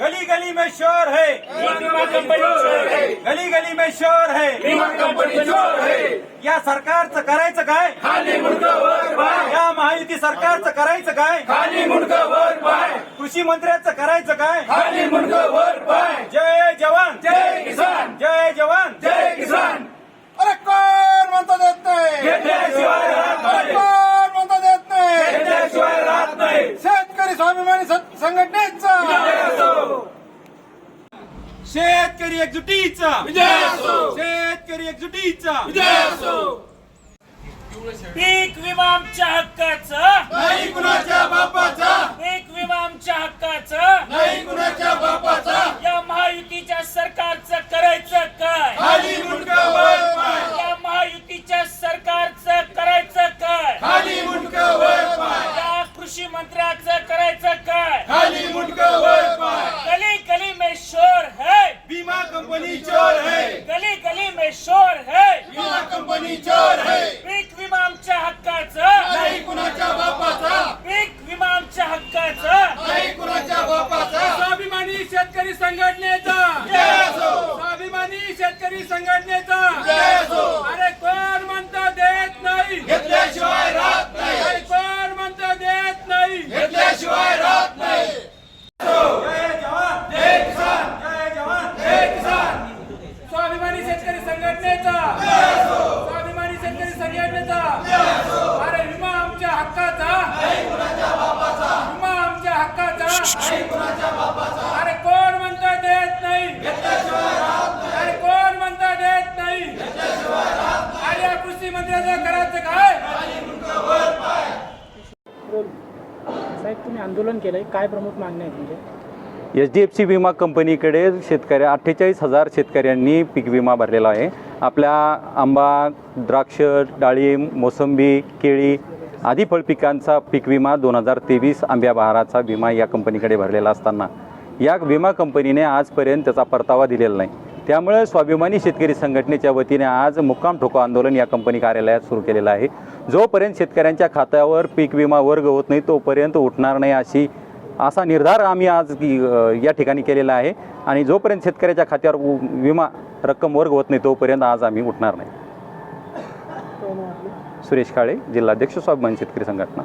गली गली में शोर है गली गली में शोर है। या सरकारचं करायचं काय? या महायुती सरकारचं करायचं काय? कृषी मंत्र्याचं करायचं काय? जय जवान। जय किसान। जय जवान। जय किसान। अरे कोण म्हणता देत नाही? घेतल्याशिवाय राहत नाही. कोण म्हणता देत नाही? घेतल्याशिवाय राहत नाही। शेतकरी स्वाभिमानी सं- संघटनेचा शेतकरी एकजुटीचा. शेतकरी एकजुटीचा. पीक विमा आमच्या हक्काचं. नाही कुणाच्या बापाचा. पीक विमा आमच्या हक्काचं. नाही कुणाच्या बापाचा. या महायुतीच्या सरकारचं करायचं काय खाली मुंडका वर पाय या महायुतीच्या सरकारचं करायचं काय खाली मुंडका वर पाय या कृषी मंत्र्याचं करायचं काय खाली मुंडका वर पाय गली गली में शोर है बीमा कंपनी चोर है। गली गली में शोर है। विमा कंपनी चोर है। पीक विमा आमच्या हक्काचं। नाही कुणाच्या बापाचा। पीक विमा आमच्या हक्काचं। नाही कुणाच्या बापाचा। स्वाभिमानी शेतकरी संघटनेचा। स्वाभिमानी शेतकरी संघटनेचा जय असो अरे कोण म्हणता देत नाही घेतल्याशिवाय राहत नाही अरे कोण म्हणता देत नाही घेतल्याशिवाय राहत नाही जय जवान जय किसान जय जवान जय किसान स्वाभिमानी शेतकरी संघटनेचा स्वाभिमानी शेतकरी संघटनेचा अरे विमा आमच्या हक्काचा. विमा आमच्या हक्काचा. अरे कोण म्हणता देत नाही? अरे कोण म्हणता देत नाही? अरे या कृषी मंत्र्याचं करायचं काय? साहेब तुम्ही आंदोलन केलंय. काय प्रमुख मागण्या आहेत म्हणजे एच डी एफ सी विमा कंपनीकडे शेतकऱ्या अठ्ठेचाळीस हजार शेतकऱ्यांनी पीक विमा भरलेला आहे. आपल्या आंबा द्राक्ष डाळिंब मोसंबी केळी आदी फळ पिकांचा पीक विमा दोन हजार तेवीस आंब्या बहाराचा विमा या कंपनीकडे भरलेला असताना. या विमा कंपनीने आजपर्यंत त्याचा परतावा दिलेला नाही. त्यामुळे स्वाभिमानी शेतकरी संघटनेच्या वतीने आज मुक्काम ठोको आंदोलन या कंपनी कार्यालयात सुरू केलेलं आहे. जोपर्यंत शेतकऱ्यांच्या खात्यावर पीक विमा वर्ग होत नाही तोपर्यंत उठणार नाही अशी असा निर्धार आम्ही आज या ठिकाणी केलेला आहे. आणि जोपर्यंत शेतकऱ्याच्या खात्यावर विमा रक्कम वर्ग होत नाही तोपर्यंत आज आम्ही उठणार नाही. सुरेश काळे जिल्हाध्यक्ष स्वाभिमान शेतकरी संघटना.